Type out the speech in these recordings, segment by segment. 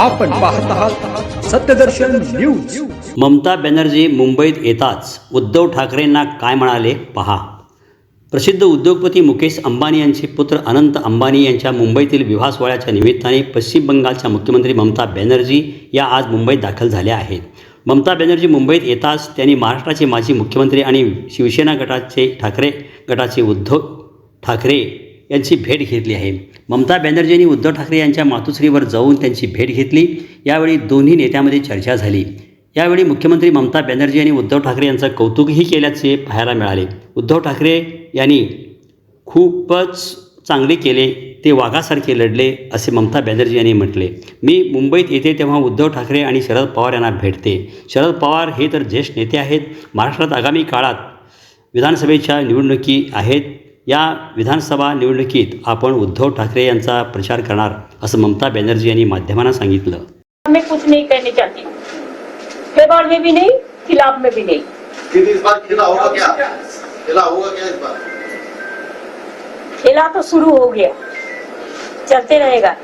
आपण पाहत आहात सत्यदर्शन न्यूज. ममता बॅनर्जी मुंबईत येताच उद्धव ठाकरेंना काय म्हणाले पहा. प्रसिद्ध उद्योगपती मुकेश अंबानी यांचे पुत्र अनंत अंबानी यांच्या मुंबईतील विवाह सोहळ्याच्या निमित्ताने पश्चिम बंगालच्या मुख्यमंत्री ममता बॅनर्जी या आज मुंबईत दाखल झाल्या आहेत. ममता बॅनर्जी मुंबईत येताच त्यांनी महाराष्ट्राचे माजी मुख्यमंत्री आणि शिवसेना गटाचे ठाकरे गटाचे उद्धव ठाकरे यांची भेट घेतली आहे. ममता बॅनर्जी यांनी उद्धव ठाकरे यांच्या मातोश्रीवर जाऊन त्यांची भेट घेतली. यावेळी दोन्ही नेत्यामध्ये चर्चा झाली. यावेळी मुख्यमंत्री ममता बॅनर्जी यांनी उद्धव ठाकरे यांचं कौतुकही केल्याचे पाहायला मिळाले. उद्धव ठाकरे यांनी खूपच चांगले केले ते वाघासारखे लढले असे ममता बॅनर्जी यांनी म्हटले. मी मुंबईत येते तेव्हा उद्धव ठाकरे आणि शरद पवार यांना भेटते. शरद पवार हे तर ज्येष्ठ नेते आहेत. महाराष्ट्रात आगामी काळात विधानसभेच्या निवडणुकी आहेत. या विधानसभा निवडणुकीत आपण उद्धव ठाकरे यांचा प्रचार करणार असं ममता बॅनर्जी यांनी माध्यमांना सांगितलं. मैं कुछ नहीं कहने चाहती. हूँ फेवर में भी नहीं खिलाफ में भी नहीं. फिर इस बार खेला होगा क्या? खेला होगा क्या इस बार? खेला तो शुरू हो गया. चलते रहेगा.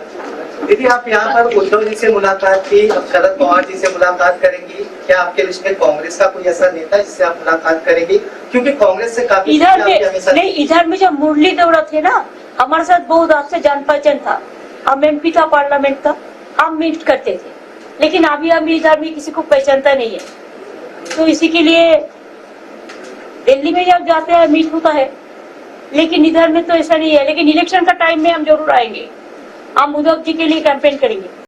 दीदी आप यहाँ पर उद्धव जी से मुलाकात की अब शरद पवार जी से मुलाकात करेंगी क्या आपके लिस्ट में कांग्रेस का कोई ऐसा नेता जिससे आप मुलाकात करेंगी? क्योंकि कांग्रेस से काफ़ी इधर में नहीं इधर में जब मुरली देवड़ा थे ना हमारे साथ बहुत आपसे जान पहचान था। हम एम पी था पार्लियामेंट का हम मीट करते थे। लेकिन अभी हम इधर में किसी को पहचानता नहीं है। तो इसी के लिए दिल्ली में जब जाते हैं मीट होता है। लेकिन इधर में तो ऐसा नहीं है। लेकिन इलेक्शन का टाइम में हम ज़रूर आएँगे। हम उद्धव जी के लिए कैंपेन करेंगे।